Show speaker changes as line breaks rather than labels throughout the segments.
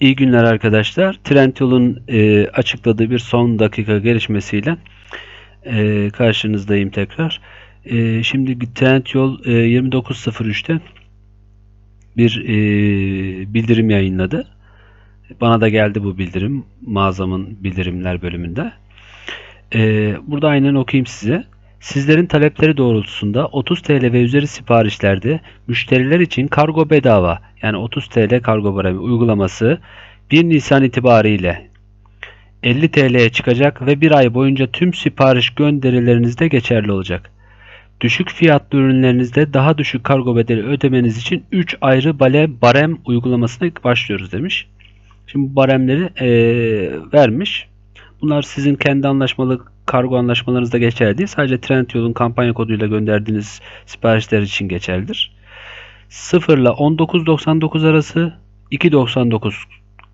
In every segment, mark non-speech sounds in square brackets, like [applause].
İyi günler arkadaşlar. Trendyol'un e, açıkladığı bir son dakika gelişmesiyle e, karşınızdayım tekrar. E, şimdi Trendyol e, 29.03'te bir e, bildirim yayınladı. Bana da geldi bu bildirim mağazamın bildirimler bölümünde. E, burada aynen okuyayım size. Sizlerin talepleri doğrultusunda 30 TL ve üzeri siparişlerde müşteriler için kargo bedava yani 30 TL kargo baremi uygulaması 1 Nisan itibariyle 50 TL'ye çıkacak ve bir ay boyunca tüm sipariş gönderilerinizde geçerli olacak. Düşük fiyatlı ürünlerinizde daha düşük kargo bedeli ödemeniz için 3 ayrı bale barem uygulamasına başlıyoruz demiş. Şimdi bu baremleri eee, vermiş. Bunlar sizin kendi anlaşmalı kargo anlaşmalarınızda geçerli değil. Sadece Trendyol'un kampanya koduyla gönderdiğiniz siparişler için geçerlidir. 0 ile 19.99 arası 2.99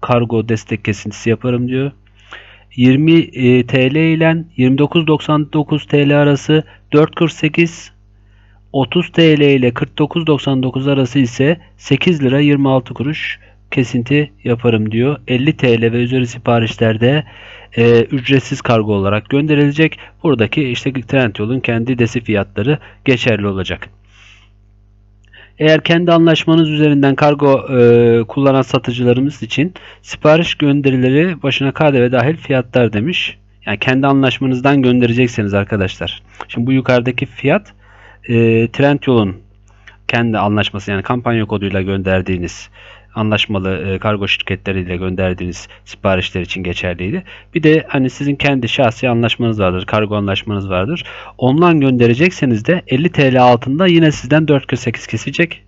kargo destek kesintisi yaparım diyor. 20 e, TL ile 29.99 TL arası 4.48 30 TL ile 49.99 arası ise 8 lira 26 kuruş kesinti yaparım diyor. 50 TL ve üzeri siparişlerde e, ücretsiz kargo olarak gönderilecek. Buradaki işte Trendyol'un kendi desi fiyatları geçerli olacak. Eğer kendi anlaşmanız üzerinden kargo e, kullanan satıcılarımız için sipariş gönderileri başına KDV dahil fiyatlar demiş. Yani kendi anlaşmanızdan gönderecekseniz arkadaşlar. Şimdi bu yukarıdaki fiyat e, Trendyol'un kendi anlaşması yani kampanya koduyla gönderdiğiniz anlaşmalı e, kargo şirketleriyle gönderdiğiniz siparişler için geçerliydi. Bir de hani sizin kendi şahsi anlaşmanız vardır, kargo anlaşmanız vardır. Ondan gönderecekseniz de 50 TL altında yine sizden 4.48 kesecek.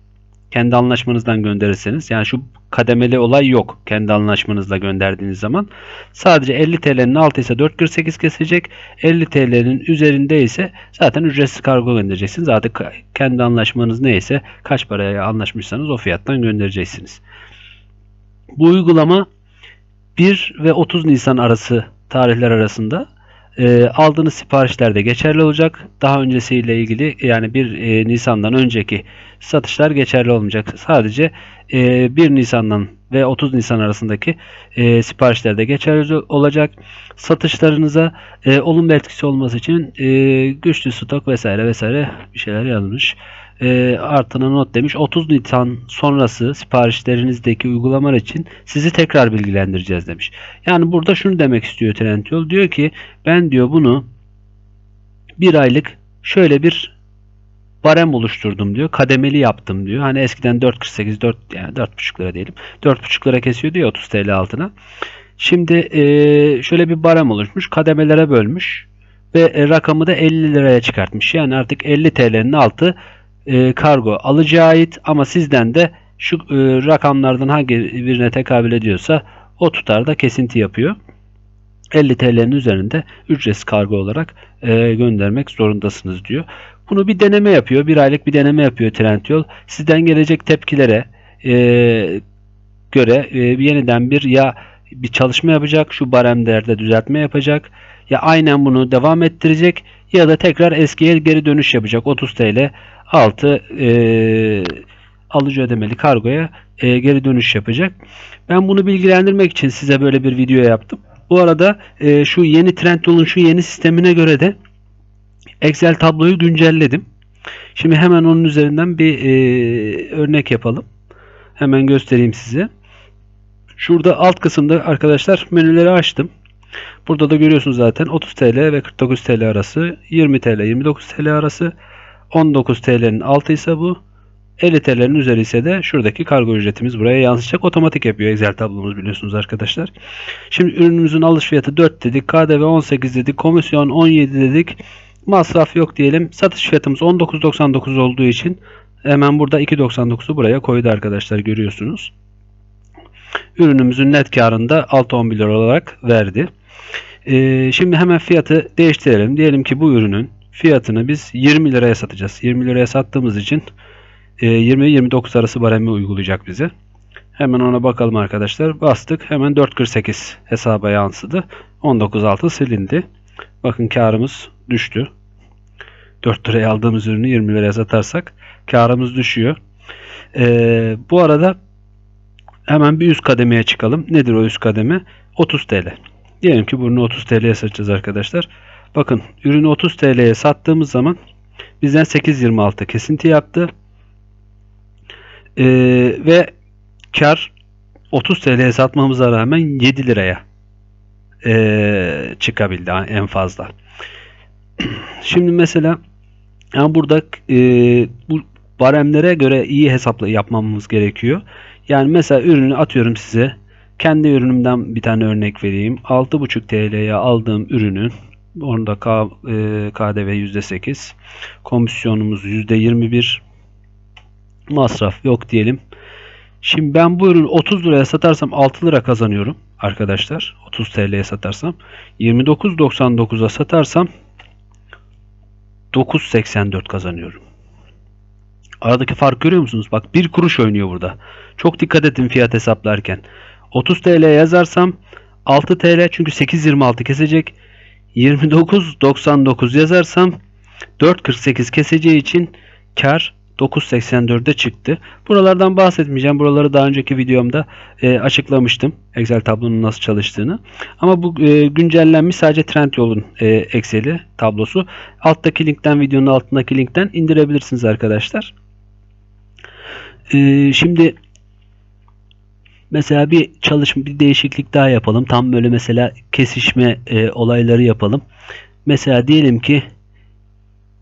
Kendi anlaşmanızdan gönderirseniz yani şu kademeli olay yok kendi anlaşmanızla gönderdiğiniz zaman. Sadece 50 TL'nin altı ise 4.48 kesecek. 50 TL'nin üzerinde ise zaten ücretsiz kargo göndereceksiniz. Artık kendi anlaşmanız neyse kaç paraya anlaşmışsanız o fiyattan göndereceksiniz. Bu uygulama 1 ve 30 Nisan arası tarihler arasında e, aldığınız siparişlerde geçerli olacak. Daha öncesiyle ilgili yani 1 e, Nisan'dan önceki satışlar geçerli olmayacak. Sadece e, 1 Nisan'dan ve 30 Nisan arasındaki e, siparişlerde geçerli olacak. Satışlarınıza e, olumlu etkisi olması için e, güçlü stok vesaire vesaire bir şeyler yazmış. E, artına not demiş. 30 Nisan sonrası siparişlerinizdeki uygulamalar için sizi tekrar bilgilendireceğiz demiş. Yani burada şunu demek istiyor Trendyol. Diyor ki ben diyor bunu bir aylık şöyle bir barem oluşturdum diyor. Kademeli yaptım diyor. Hani eskiden 4.48 4 yani 4.5 lira diyelim. 4.5 lira kesiyordu ya 30 TL altına. Şimdi e, şöyle bir barem oluşmuş. Kademelere bölmüş ve e, rakamı da 50 liraya çıkartmış. Yani artık 50 TL'nin altı e, kargo alıcıya ait ama sizden de şu e, rakamlardan hangi birine tekabül ediyorsa o tutarda kesinti yapıyor. 50 TL'nin üzerinde ücretsiz kargo olarak e, göndermek zorundasınız diyor. Bunu bir deneme yapıyor. Bir aylık bir deneme yapıyor Trendyol. Sizden gelecek tepkilere e, göre e, yeniden bir ya bir çalışma yapacak. Şu baremlerde düzeltme yapacak. Ya aynen bunu devam ettirecek ya da tekrar eskiye geri dönüş yapacak. 30 TL altı e, alıcı ödemeli kargoya e, geri dönüş yapacak. Ben bunu bilgilendirmek için size böyle bir video yaptım. Bu arada e, şu yeni Trendyol'un şu yeni sistemine göre de Excel tabloyu güncelledim. Şimdi hemen onun üzerinden bir e, örnek yapalım. Hemen göstereyim size. Şurada alt kısımda arkadaşlar menüleri açtım. Burada da görüyorsunuz zaten 30 TL ve 49 TL arası, 20 TL, 29 TL arası, 19 TL'nin altı ise bu. 50 TL'nin üzeri ise de şuradaki kargo ücretimiz buraya yansıyacak. Otomatik yapıyor Excel tablomuz biliyorsunuz arkadaşlar. Şimdi ürünümüzün alış fiyatı 4 dedik. KDV 18 dedik. Komisyon 17 dedik. Masraf yok diyelim. Satış fiyatımız 19.99 olduğu için hemen burada 2.99'u buraya koydu arkadaşlar görüyorsunuz. Ürünümüzün net karında 6-11 lira olarak verdi. Ee, şimdi hemen fiyatı değiştirelim. Diyelim ki bu ürünün fiyatını biz 20 liraya satacağız. 20 liraya sattığımız için 20-29 arası baremi uygulayacak bize. Hemen ona bakalım arkadaşlar. Bastık. Hemen 4.48 hesaba yansıdı. 19.6 silindi. Bakın karımız düştü. 4 liraya aldığımız ürünü 20 liraya satarsak karımız düşüyor. Ee, bu arada hemen bir üst kademeye çıkalım. Nedir o üst kademe? 30 TL. Diyelim ki bunu 30 TL'ye satacağız arkadaşlar. Bakın ürünü 30 TL'ye sattığımız zaman bizden 8.26 kesinti yaptı. Ee, ve kar 30 TL'ye satmamıza rağmen 7 liraya ee, çıkabildi en fazla. [clears throat] Şimdi mesela yani burada e, bu baremlere göre iyi hesapla yapmamız gerekiyor. Yani mesela ürünü atıyorum size. Kendi ürünümden bir tane örnek vereyim. 6,5 TL'ye aldığım ürünün Orada K, e, KDV %8. Komisyonumuz %21. Masraf yok diyelim. Şimdi ben bu ürünü 30 liraya satarsam 6 lira kazanıyorum arkadaşlar. 30 TL'ye satarsam. 29.99'a satarsam 9.84 kazanıyorum. Aradaki fark görüyor musunuz? Bak bir kuruş oynuyor burada. Çok dikkat edin fiyat hesaplarken. 30 TL yazarsam 6 TL çünkü 8.26 kesecek. 29.99 yazarsam 4.48 keseceği için kar 9.84'e çıktı. Buralardan bahsetmeyeceğim. Buraları daha önceki videomda e, açıklamıştım. Excel tablonun nasıl çalıştığını. Ama bu e, güncellenmiş sadece Trendyol'un e, Excel'i tablosu. Alttaki linkten videonun altındaki linkten indirebilirsiniz arkadaşlar. E, şimdi mesela bir çalışma bir değişiklik daha yapalım. Tam böyle mesela kesişme e, olayları yapalım. Mesela diyelim ki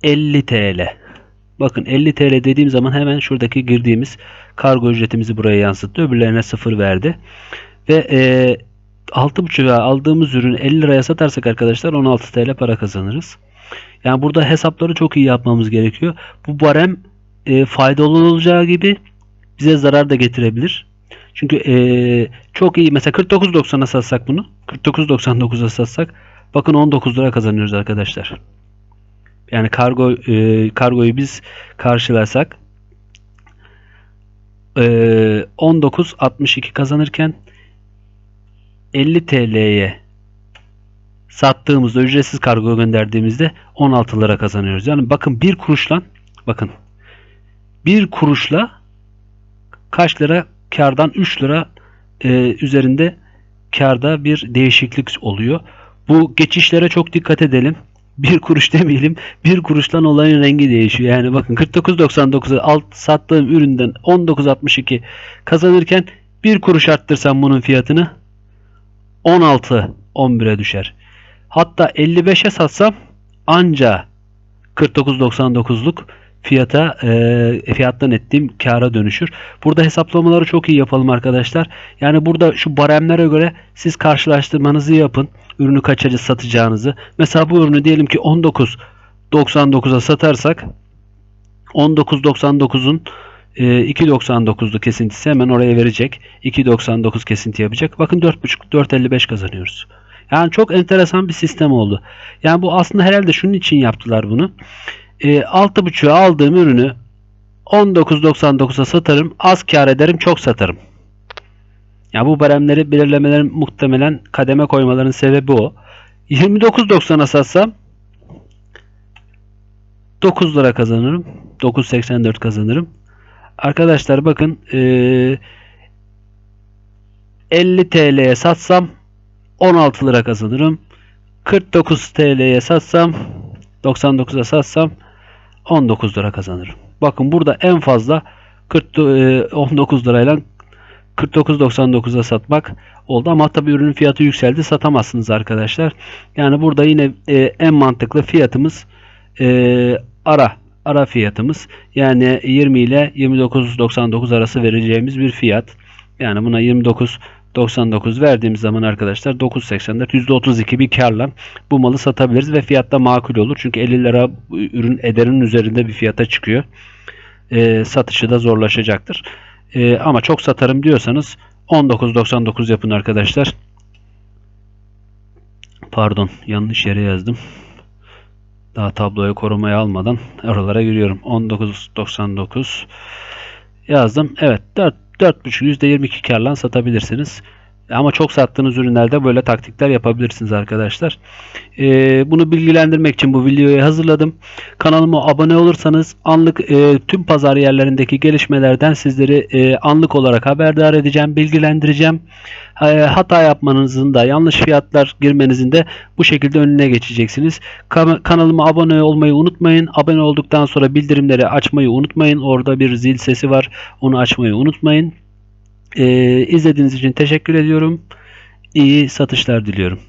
50 TL. Bakın 50 TL dediğim zaman hemen şuradaki girdiğimiz kargo ücretimizi buraya yansıttı. Öbürlerine 0 verdi. Ve e, 6.5'a aldığımız ürünü 50 liraya satarsak arkadaşlar 16 TL para kazanırız. Yani burada hesapları çok iyi yapmamız gerekiyor. Bu barem e, faydalı olacağı gibi bize zarar da getirebilir. Çünkü e, çok iyi. Mesela 49.90'a satsak bunu. 49.99'a satsak bakın 19 lira kazanıyoruz arkadaşlar. Yani kargo e, kargoyu biz karşılasak e, 19.62 kazanırken 50 TL'ye sattığımızda ücretsiz kargo gönderdiğimizde 16 lira kazanıyoruz. Yani bakın bir kuruşla bakın bir kuruşla kaç lira kardan 3 lira e, üzerinde karda bir değişiklik oluyor. Bu geçişlere çok dikkat edelim. [laughs] Bir kuruş demeyelim. Bir kuruştan olayın rengi değişiyor. Yani bakın 49.99'a alt sattığım üründen 19.62 kazanırken bir kuruş arttırsam bunun fiyatını 16 11'e düşer. Hatta 55'e satsam anca 49.99'luk fiyata e, fiyattan ettiğim kara dönüşür. Burada hesaplamaları çok iyi yapalım arkadaşlar. Yani burada şu baremlere göre siz karşılaştırmanızı yapın. Ürünü kaça satacağınızı. Mesela bu ürünü diyelim ki 19.99'a satarsak 19.99'un 2.99'lu kesintisi hemen oraya verecek. 2.99 kesinti yapacak. Bakın 4.5 4.55 kazanıyoruz. Yani çok enteresan bir sistem oldu. Yani bu aslında herhalde şunun için yaptılar bunu e, 6.5'a aldığım ürünü 19.99'a satarım. Az kar ederim. Çok satarım. Ya bu baremleri belirlemelerin muhtemelen kademe koymaların sebebi o. 29.90'a satsam 9 lira kazanırım. 9.84 kazanırım. Arkadaşlar bakın e, 50 TL'ye satsam 16 lira kazanırım. 49 TL'ye satsam 99'a satsam 19 lira kazanırım. Bakın burada en fazla 40, 19 e, lirayla 49.99'a satmak oldu ama tabi ürünün fiyatı yükseldi satamazsınız arkadaşlar. Yani burada yine e, en mantıklı fiyatımız e, ara ara fiyatımız yani 20 ile 29.99 arası vereceğimiz bir fiyat. Yani buna 29 99 verdiğimiz zaman arkadaşlar 9.84 %32 bir karla bu malı satabiliriz ve fiyatta makul olur. Çünkü 50 lira ürün ederinin üzerinde bir fiyata çıkıyor. E, satışı da zorlaşacaktır. E, ama çok satarım diyorsanız 19.99 yapın arkadaşlar. Pardon yanlış yere yazdım. Daha tabloyu korumaya almadan oralara giriyorum. 19.99 yazdım. Evet 4 4.5 %22 karla satabilirsiniz. Ama çok sattığınız ürünlerde böyle taktikler yapabilirsiniz arkadaşlar. Ee, bunu bilgilendirmek için bu videoyu hazırladım. Kanalıma abone olursanız anlık e, tüm pazar yerlerindeki gelişmelerden sizleri e, anlık olarak haberdar edeceğim, bilgilendireceğim. E, hata yapmanızın da yanlış fiyatlar girmenizin de bu şekilde önüne geçeceksiniz. Ka- kanalıma abone olmayı unutmayın. Abone olduktan sonra bildirimleri açmayı unutmayın. Orada bir zil sesi var. Onu açmayı unutmayın. Ee, izlediğiniz için teşekkür ediyorum. İyi satışlar diliyorum.